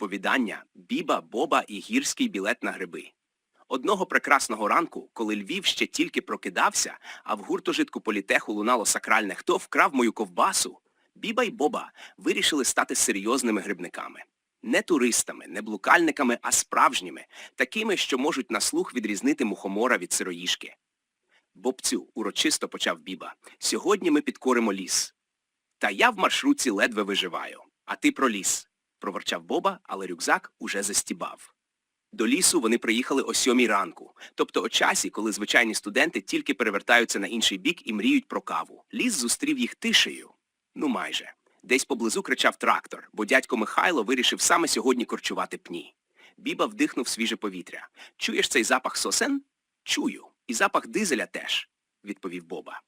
Оповідання Біба, Боба і гірський білет на гриби. Одного прекрасного ранку, коли Львів ще тільки прокидався, а в гуртожитку політеху лунало сакральне «Хто вкрав мою ковбасу?», Біба й Боба вирішили стати серйозними грибниками. Не туристами, не блукальниками, а справжніми, такими, що можуть на слух відрізнити мухомора від сироїшки. Бобцю, урочисто почав Біба, сьогодні ми підкоримо ліс. Та я в маршрутці ледве виживаю, а ти про ліс, проворчав Боба, але рюкзак уже застібав. До лісу вони приїхали о сьомій ранку, тобто о часі, коли звичайні студенти тільки перевертаються на інший бік і мріють про каву. Ліс зустрів їх тишею. Ну майже. Десь поблизу кричав трактор, бо дядько Михайло вирішив саме сьогодні корчувати пні. Біба вдихнув свіже повітря. Чуєш цей запах сосен? Чую. І запах дизеля теж, відповів Боба.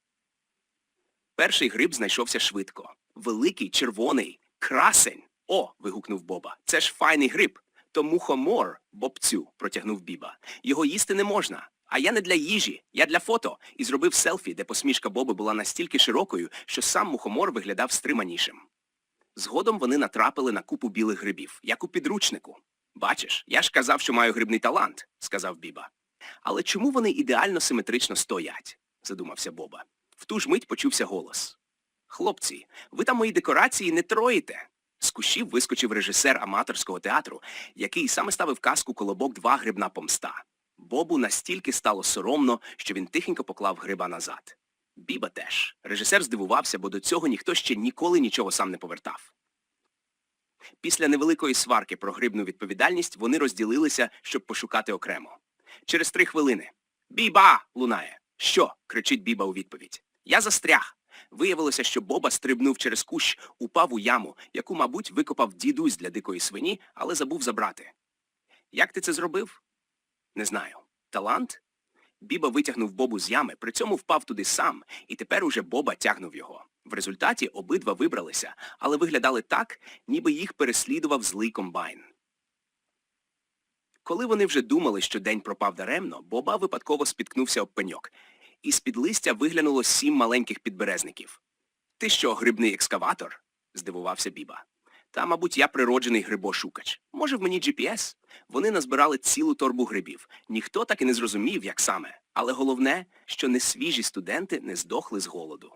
Перший гриб знайшовся швидко. Великий, червоний, красень. О, вигукнув Боба. Це ж файний гриб. То мухомор, бобцю, протягнув Біба. Його їсти не можна. А я не для їжі, я для фото. І зробив селфі, де посмішка Боби була настільки широкою, що сам мухомор виглядав стриманішим. Згодом вони натрапили на купу білих грибів, як у підручнику. Бачиш, я ж казав, що маю грибний талант, сказав Біба. Але чому вони ідеально симетрично стоять? задумався Боба. В ту ж мить почувся голос. Хлопці, ви там мої декорації не троїте. З кущів вискочив режисер аматорського театру, який саме ставив казку «Колобок 2. Грибна помста. Бобу настільки стало соромно, що він тихенько поклав гриба назад. Біба теж. Режисер здивувався, бо до цього ніхто ще ніколи нічого сам не повертав. Після невеликої сварки про грибну відповідальність вони розділилися, щоб пошукати окремо. Через три хвилини. Біба! лунає. Що? кричить Біба у відповідь. Я застряг. Виявилося, що Боба стрибнув через кущ, упав у яму, яку, мабуть, викопав дідусь для дикої свині, але забув забрати. Як ти це зробив? Не знаю. Талант? Біба витягнув Бобу з ями, при цьому впав туди сам, і тепер уже Боба тягнув його. В результаті обидва вибралися, але виглядали так, ніби їх переслідував злий комбайн. Коли вони вже думали, що день пропав даремно, Боба випадково спіткнувся об пеньок, і з-під листя виглянуло сім маленьких підберезників. Ти що, грибний екскаватор? здивувався Біба. Та, мабуть, я природжений грибошукач. Може, в мені GPS? Вони назбирали цілу торбу грибів. Ніхто так і не зрозумів, як саме. Але головне, що несвіжі студенти не здохли з голоду.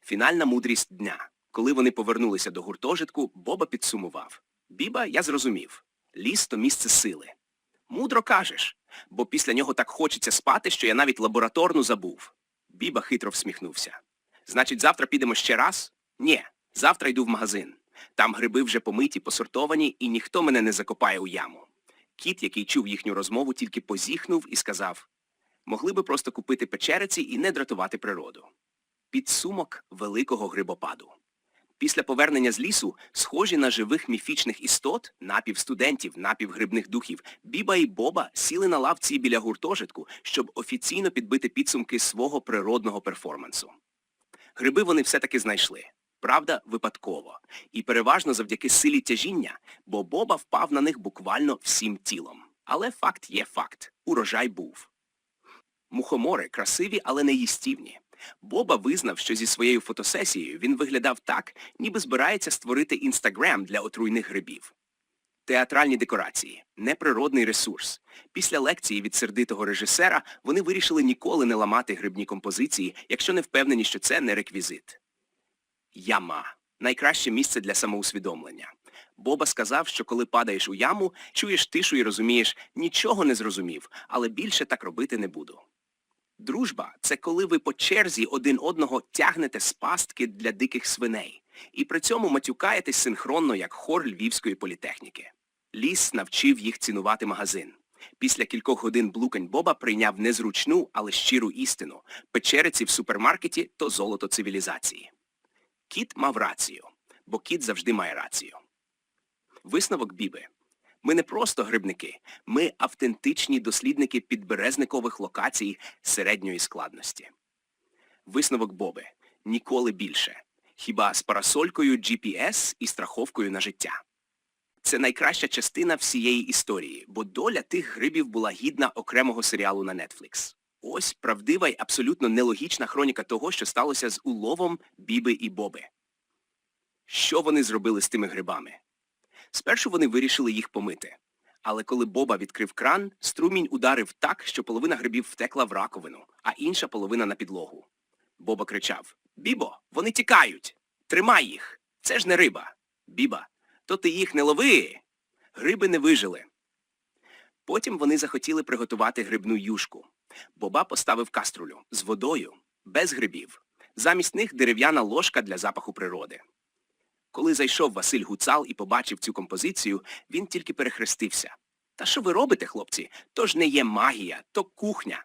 Фінальна мудрість дня. Коли вони повернулися до гуртожитку, Боба підсумував. Біба, я зрозумів. Ліс то місце сили. Мудро кажеш, бо після нього так хочеться спати, що я навіть лабораторну забув. Біба хитро всміхнувся. Значить, завтра підемо ще раз? Ні, завтра йду в магазин. Там гриби вже помиті, посортовані, і ніхто мене не закопає у яму. Кіт, який чув їхню розмову, тільки позіхнув і сказав, могли би просто купити печериці і не дратувати природу. Підсумок великого грибопаду. Після повернення з лісу, схожі на живих міфічних істот, напівстудентів, напівгрибних духів, Біба і Боба сіли на лавці біля гуртожитку, щоб офіційно підбити підсумки свого природного перформансу. Гриби вони все-таки знайшли. Правда, випадково. І переважно завдяки силі тяжіння, бо Боба впав на них буквально всім тілом. Але факт є факт. Урожай був. Мухомори красиві, але не їстівні. Боба визнав, що зі своєю фотосесією він виглядав так, ніби збирається створити інстаграм для отруйних грибів. Театральні декорації – неприродний ресурс. Після лекції від сердитого режисера вони вирішили ніколи не ламати грибні композиції, якщо не впевнені, що це не реквізит. Яма – найкраще місце для самоусвідомлення. Боба сказав, що коли падаєш у яму, чуєш тишу і розумієш, нічого не зрозумів, але більше так робити не буду. Дружба – це коли ви по черзі один одного тягнете з пастки для диких свиней. І при цьому матюкаєтесь синхронно, як хор Львівської політехніки. Ліс навчив їх цінувати магазин. Після кількох годин блукань Боба прийняв незручну, але щиру істину. Печериці в супермаркеті – то золото цивілізації. Кіт мав рацію, бо кіт завжди має рацію. Висновок Біби. Ми не просто грибники, ми автентичні дослідники підберезникових локацій середньої складності. Висновок Боби. Ніколи більше. Хіба з парасолькою GPS і страховкою на життя. Це найкраща частина всієї історії, бо доля тих грибів була гідна окремого серіалу на Netflix. Ось правдива й абсолютно нелогічна хроніка того, що сталося з уловом Біби і Боби. Що вони зробили з тими грибами? Спершу вони вирішили їх помити. Але коли Боба відкрив кран, струмінь ударив так, що половина грибів втекла в раковину, а інша половина на підлогу. Боба кричав Бібо, вони тікають! Тримай їх! Це ж не риба. Біба, то ти їх не лови. Гриби не вижили. Потім вони захотіли приготувати грибну юшку. Боба поставив каструлю з водою, без грибів. Замість них дерев'яна ложка для запаху природи. Коли зайшов Василь Гуцал і побачив цю композицію, він тільки перехрестився. Та що ви робите, хлопці? То ж не є магія, то кухня.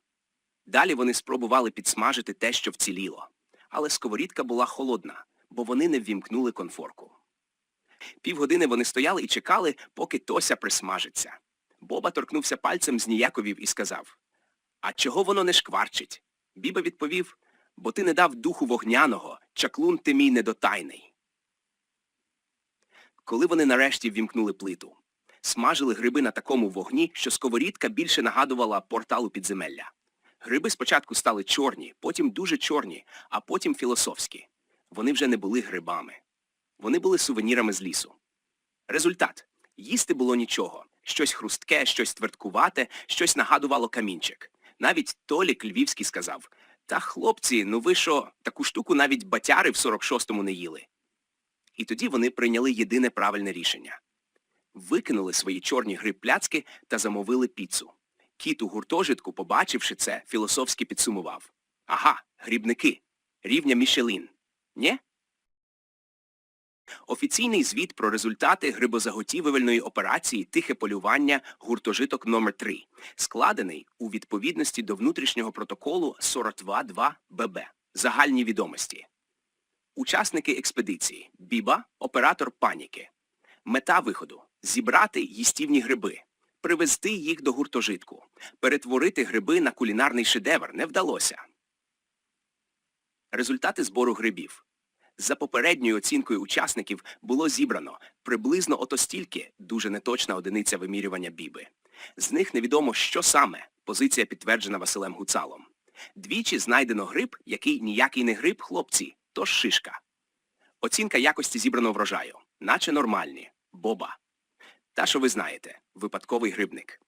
Далі вони спробували підсмажити те, що вціліло. Але сковорідка була холодна, бо вони не ввімкнули конфорку. Півгодини вони стояли і чекали, поки Тося присмажиться. Боба торкнувся пальцем, зніяковів і сказав А чого воно не шкварчить? Біба відповів, бо ти не дав духу вогняного, чаклун ти мій недотайний. Коли вони нарешті ввімкнули плиту, смажили гриби на такому вогні, що сковорідка більше нагадувала порталу підземелля. Гриби спочатку стали чорні, потім дуже чорні, а потім філософські. Вони вже не були грибами. Вони були сувенірами з лісу. Результат. Їсти було нічого. Щось хрустке, щось твердкувате, щось нагадувало камінчик. Навіть Толік Львівський сказав, та хлопці, ну ви що, таку штуку навіть батяри в 46-му не їли. І тоді вони прийняли єдине правильне рішення. Викинули свої чорні гриб-пляцки та замовили піцу. Кіт у гуртожитку, побачивши це, філософськи підсумував. Ага, грібники. Рівня Мішелін. Нє? Офіційний звіт про результати грибозаготівельної операції «Тихе полювання» гуртожиток номер 3 складений у відповідності до внутрішнього протоколу 42.2 ББ. Загальні відомості. Учасники експедиції. Біба – оператор паніки. Мета виходу – зібрати їстівні гриби. Привезти їх до гуртожитку. Перетворити гриби на кулінарний шедевр не вдалося. Результати збору грибів. За попередньою оцінкою учасників було зібрано приблизно ото стільки, дуже неточна одиниця вимірювання біби. З них невідомо, що саме, позиція підтверджена Василем Гуцалом. Двічі знайдено гриб, який ніякий не гриб, хлопці, то шишка. Оцінка якості зібраного врожаю, наче нормальні, боба. Та, що ви знаєте, випадковий грибник.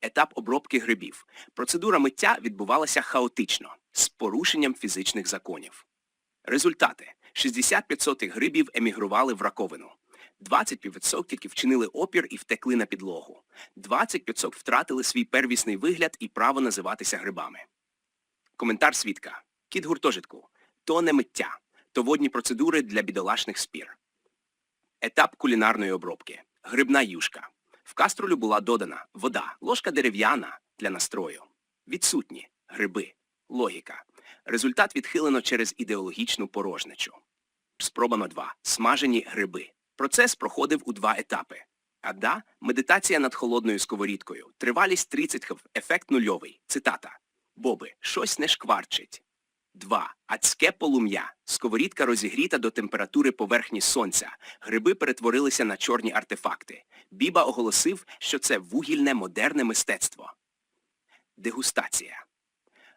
Етап обробки грибів. Процедура миття відбувалася хаотично, з порушенням фізичних законів. Результати. 65% грибів емігрували в раковину. 25% вчинили опір і втекли на підлогу. 20% втратили свій первісний вигляд і право називатися грибами. Коментар свідка. Кіт гуртожитку. То не миття, то водні процедури для бідолашних спір. Етап кулінарної обробки. Грибна юшка. В каструлю була додана вода, ложка дерев'яна для настрою. Відсутні гриби. Логіка. Результат відхилено через ідеологічну порожничу. Спроба номер 2. Смажені гриби. Процес проходив у два етапи. Ада – медитація над холодною сковорідкою. Тривалість 30 хв. Ефект нульовий. Цитата. Боби, щось не шкварчить. 2. Ацьке полум'я. Сковорідка розігріта до температури поверхні сонця. Гриби перетворилися на чорні артефакти. Біба оголосив, що це вугільне модерне мистецтво. Дегустація.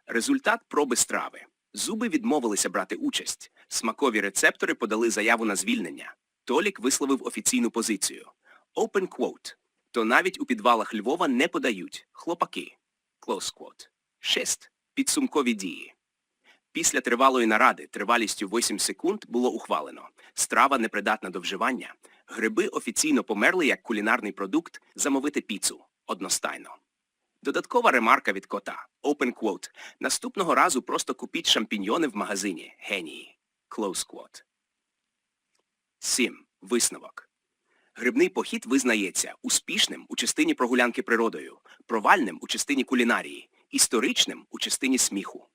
Результат проби страви. Зуби відмовилися брати участь. Смакові рецептори подали заяву на звільнення. Толік висловив офіційну позицію. Open quote. То навіть у підвалах Львова не подають. Хлопаки. Close quote. 6. Підсумкові дії. Після тривалої наради тривалістю 8 секунд було ухвалено. Страва непридатна до вживання. Гриби офіційно померли як кулінарний продукт замовити піцу. Одностайно. Додаткова ремарка від кота. Open quote. Наступного разу просто купіть шампіньйони в магазині. Генії. Close quote. 7. Висновок. Грибний похід визнається успішним у частині прогулянки природою, провальним у частині кулінарії, історичним у частині сміху.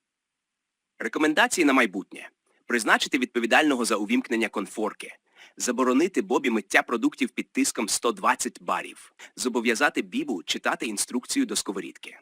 Рекомендації на майбутнє. Призначити відповідального за увімкнення конфорки. Заборонити Бобі миття продуктів під тиском 120 барів. Зобов'язати Бібу читати інструкцію до сковорідки.